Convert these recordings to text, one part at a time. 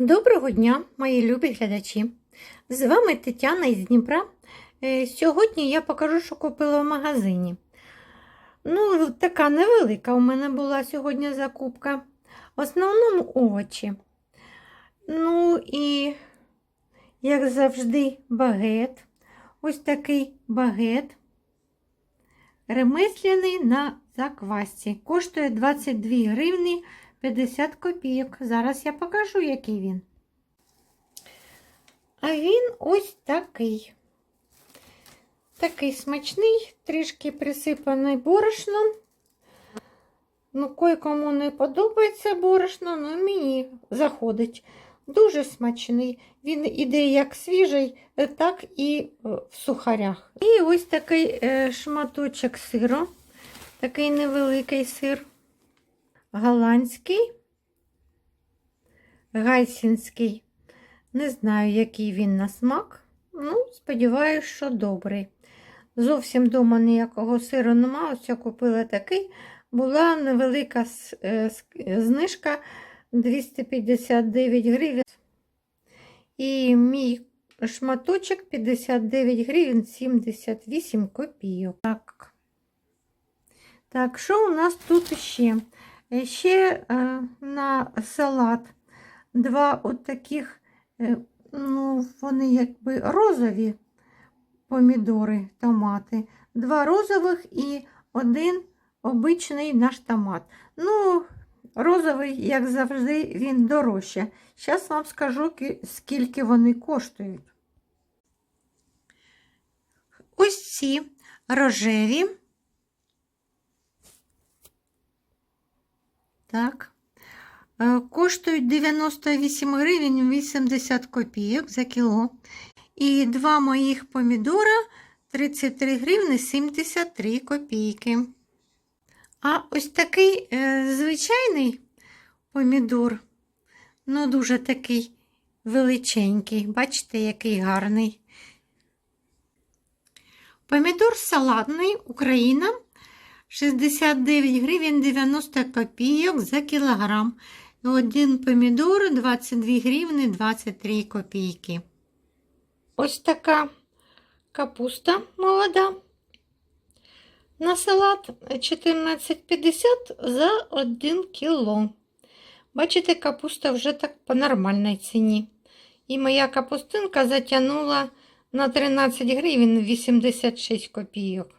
Доброго дня, мої любі глядачі! З вами Тетяна із Дніпра. Е, Сьогодні я покажу, що купила в магазині. Ну, така невелика у мене була сьогодні закупка. В основному овочі. Ну і, як завжди, багет. Ось такий багет. Ремесляний на заквасці. Коштує 22 гривні 50 копійок. Зараз я покажу, який він. А він ось такий. Такий смачний, трішки присипаний борошном. Ну, кое-кому не подобається борошно, але мені заходить. Дуже смачний. Він іде як свіжий, е, так і е, в сухарях. І ось такий е, шматочок сиру, такий невеликий сир. Голландський, гайсінський. Не знаю, який він на смак. Ну, сподіваюся, що добрий. Зовсім вдома ніякого сиру нема. Ось я купила такий. Була невелика е, знижка 259 гривень. І мій шматочок 59 гривень 78 копійок. Так. Так, що у нас тут ще? Е, Ще е, на салат два от таких, е, ну, вони якби розові помідори, томати. Два розових і один обичний наш томат. Ну, розовий, як завжди, він дорожче. Зараз вам скажу, скільки вони коштують. Ось ці рожеві. Так. Е, Коштують 98 гривень 80 копійок за кіло. І два моїх помідора 33 гривні 73 копійки. А ось такий е, звичайний помідор, ну дуже такий величенький. Бачите, який гарний. Помідор салатний Україна 69 гривень 90 копійок за кілограм. Один помідор 22 гривні 23 копійки. Ось така капуста молода. На салат 14,50 за 1 кіло. Бачите, капуста вже так по нормальній ціні. І моя капустинка затягнула на 13 гривень 86 копійок.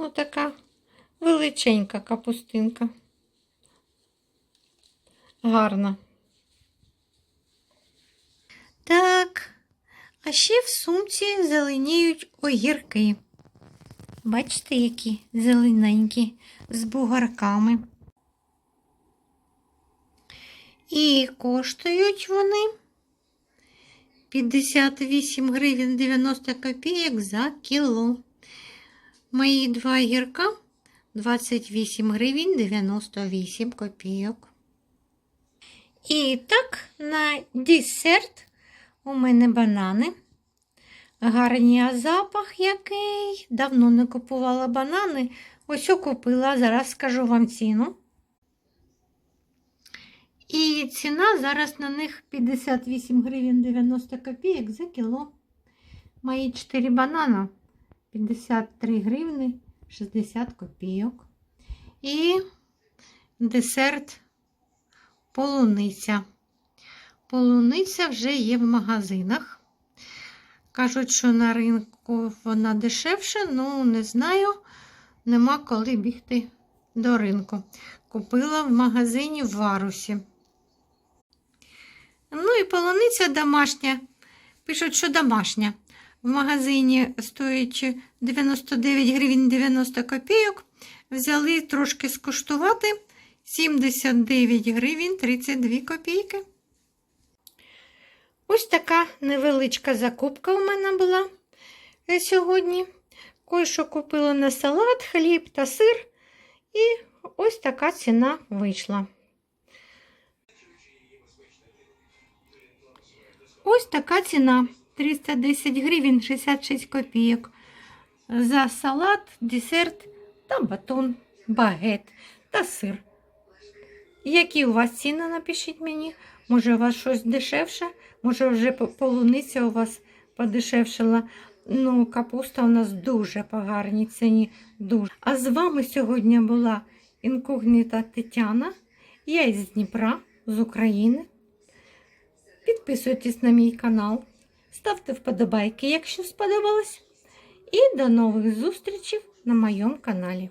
Ну, величенька капустинка. Гарна. Так, а ще в сумці зеленіють огірки. Бачите, які зелененькі з бугарками. І коштують вони 58 гривень 90 копійок за кіло. Мої два гірка 28 гривень 98 копійок. І так, на десерт у мене банани. Гарні, запах який. Давно не купувала банани. Ось купила, зараз скажу вам ціну. І ціна зараз на них 58 гривень 90 копійок за кіло. Мої 4 банана 53 гривні 60 копійок. І десерт полуниця. Полуниця вже є в магазинах. Кажуть, що на ринку вона дешевша, ну не знаю, нема коли бігти до ринку. Купила в магазині в Варусі. Ну і полуниця домашня. Пишуть, що домашня. В магазині стоїть 99 гривень 90 копійок. Взяли трошки скуштувати 79 гривень 32 копійки. Ось така невеличка закупка у мене була е, сьогодні. Кое-що купила на салат, хліб та сир. І ось така ціна вийшла. Ось така ціна 310 гривень 66 копійок. За салат, десерт та батон, багет та сир. Які у вас ціни, напишіть мені. Може, у вас щось дешевше, може, вже полуниця у вас подешевшала. Ну, капуста у нас дуже по ціні. Дуже. А з вами сьогодні була інкогніта Тетяна. Я із Дніпра, з України. Підписуйтесь на мій канал, ставте вподобайки, якщо сподобалось. І до нових зустрічей на моєму каналі.